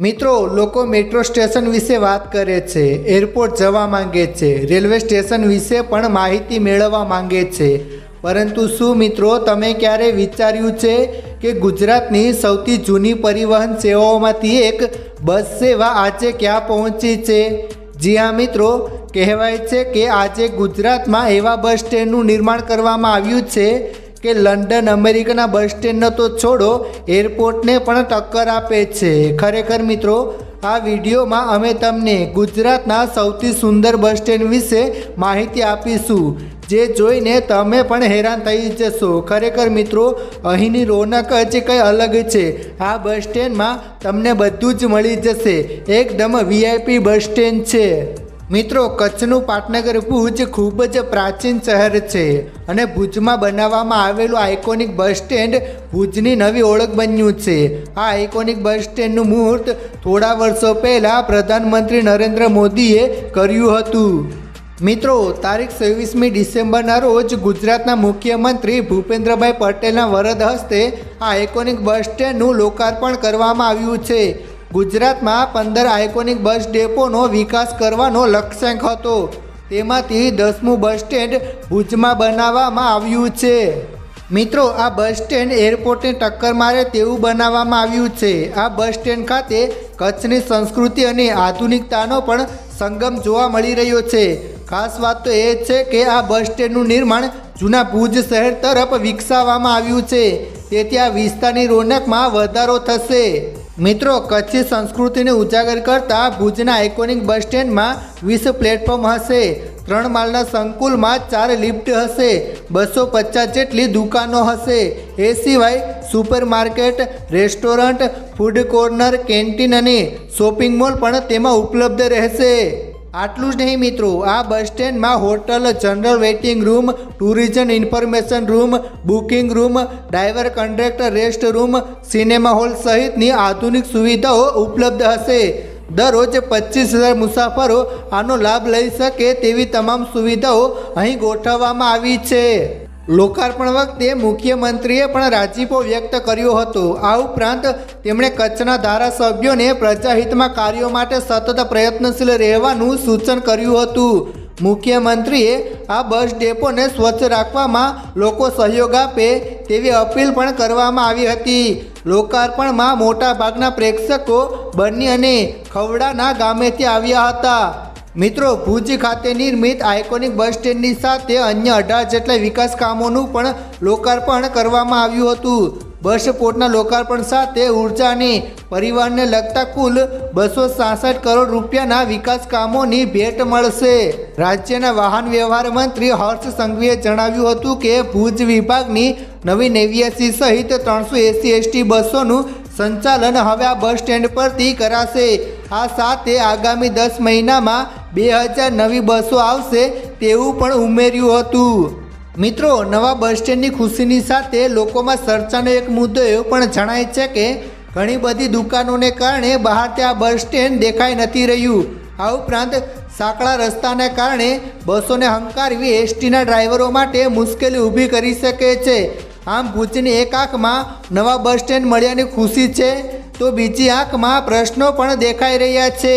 મિત્રો, લોકો metro station વિશે વાત કરે છે એરપોર્ટ જવા માંગે છે રેલવે સ્ટેશન વિશે પણ માહિતી મેળવવા માંગે છે. પરંતુ શું મિત્રો, તમે ક્યારે વિચાર્યું છે કે ગુજરાતની સૌથી જૂની પરિવહન સેવાઓમાંથી એક બસ સેવા આજે ક્યાં પહોંચી છે? જી હા મિત્રો, કહેવાય છે કે આજે ગુજરાતમાં એવા બસ સ્ટેન્ડનું નિર્માણ કરવામાં આવ્યું છે કે લંડન અમેરિકાના બસ સ્ટેન્ડનો તો છોડો, એરપોર્ટને પણ ટક્કર આપે છે. ખરેખર મિત્રો, આ વિડીયોમાં અમે તમને ગુજરાતના સૌથી સુંદર બસ સ્ટેન્ડ વિશે માહિતી આપીશું, જે જોઈને તમે પણ હેરાન થઈ જશો. ખરેખર મિત્રો, અહીંની રોનક જ કંઈ અલગ છે. આ બસ સ્ટેન્ડમાં તમને બધું જ મળી જશે. એકદમ વીઆઈપી બસ સ્ટેન્ડ છે. મિત્રો, કચ્છનું પાટનગર ભુજ ખૂબ જ પ્રાચીન શહેર છે અને ભુજમાં બનાવવામાં આવેલું આઇકોનિક બસ સ્ટેન્ડ ભુજની નવી ઓળખ બન્યું છે. આ આઇકોનિક બસ સ્ટેન્ડનું મુહૂર્ત થોડા વર્ષો પહેલાં પ્રધાનમંત્રી નરેન્દ્ર મોદીએ કર્યું હતું. મિત્રો, તારીખ છવ્વીસમી ડિસેમ્બરના રોજ ગુજરાતના મુખ્યમંત્રી ભૂપેન્દ્રભાઈ પટેલના વરદ હસ્તે આ આઇકોનિક બસ સ્ટેન્ડનું લોકાર્પણ કરવામાં આવ્યું છે. ગુજરાતમાં પંદર આઇકોનિક બસ ડેપોનો વિકાસ કરવાનો લક્ષ્યાંક હતો. તેમાંથી દસમું બસ સ્ટેન્ડ ભુજમાં બનાવવામાં આવ્યું છે. મિત્રો, આ બસ સ્ટેન્ડ એરપોર્ટને ટક્કર મારે તેવું બનાવવામાં આવ્યું છે. આ બસ સ્ટેન્ડ ખાતે કચ્છની સંસ્કૃતિ અને આધુનિકતાનો પણ સંગમ જોવા મળી રહ્યો છે. ખાસ વાત તો એ છે કે આ બસ સ્ટેન્ડનું નિર્માણ જૂના ભુજ શહેર તરફ વિકસાવવામાં આવ્યું છે. તેથી આ વિસ્તારની રોનકમાં વધારો થશે. મિત્રો, કચ્છી સંસ્કૃતિને ઉજાગર કરતા ભુજના આઇકોનિક બસ સ્ટેન્ડમાં વીસ પ્લેટફોર્મ હશે. ત્રણ માળના સંકુલમાં ચાર લિફ્ટ હશે. બસો પચાસ જેટલી દુકાનો હશે. એ સિવાય super market restaurant food corner canteen અને શોપિંગ મોલ પણ તેમાં ઉપલબ્ધ રહેશે. આટલું જ નહીં મિત્રો, આ bus સ્ટેન્ડમાં hotel, general waiting room, tourism information room, booking room driver conductor rest room, cinema hall સહિતની આધુનિક સુવિધાઓ ઉપલબ્ધ હશે. દરરોજ પચીસ હજાર મુસાફરો આનો લાભ લઈ શકે તેવી તમામ સુવિધાઓ અહીં ગોઠવવામાં આવી છે. લોકાર્પણ વખતે મુખ્યમંત્રીએ પણ રાજીપો વ્યક્ત કર્યો હતો. આ ઉપરાંત તેમણે કચ્છના ધારાસભ્યોને પ્રજાહિતમાં કાર્યો માટે સતત પ્રયત્નશીલ રહેવાનું સૂચન કર્યું હતું. મુખ્યમંત્રીએ આ બસ ડેપોને સ્વચ્છ રાખવામાં લોકો સહયોગ આપે તેવી અપીલ પણ કરવામાં આવી હતી. લોકાર્પણમાં મોટાભાગના પ્રેક્ષકો બન્ની અને ખવડાના ગામેથી આવ્યા હતા. મિત્રો, ભુજ ખાતે નિર્મિત આઇકોનિક બસ સ્ટેન્ડની સાથે અન્ય અઢાર જેટલા વિકાસ કામોનું પણ લોકાર્પણ કરવામાં આવ્યું હતું. બસ પોર્ટના લોકાર્પણ સાથે ઊર્જા અને પરિવારને લગતા કુલ બસો સાસઠ કરોડ રૂપિયાના વિકાસ કામોની ભેટ મળશે. રાજ્યના વાહન વ્યવહાર મંત્રી હર્ષ સંઘવીએ જણાવ્યું હતું કે, ભુજ વિભાગની નવી નેવ્યાસી સહિત ત્રણસો એસી એસટી બસોનું સંચાલન હવે આ બસ સ્ટેન્ડ પરથી કરાશે. આ સાથે આગામી દસ મહિનામાં બે હજાર નવી બસો આવશે તેવું પણ ઉમેર્યું હતું. મિત્રો, નવા બસ સ્ટેન્ડની ખુશીની સાથે લોકોમાં ચર્ચાનો એક મુદ્દો એવો પણ જણાય છે કે ઘણી બધી દુકાનોને કારણે બહાર ત્યાં બસ સ્ટેન્ડ દેખાઈ નથી રહ્યું. આ ઉપરાંત સાંકડા રસ્તાને કારણે બસોને હંકારવી એસટીના ડ્રાઈવરો માટે મુશ્કેલી ઊભી કરી શકે છે. આમ ભુજની એક આંખમાં નવા બસ સ્ટેન્ડ મળ્યાની ખુશી છે. તો બીજી આંખમાં પ્રશ્નો પણ દેખાઈ રહ્યા છે.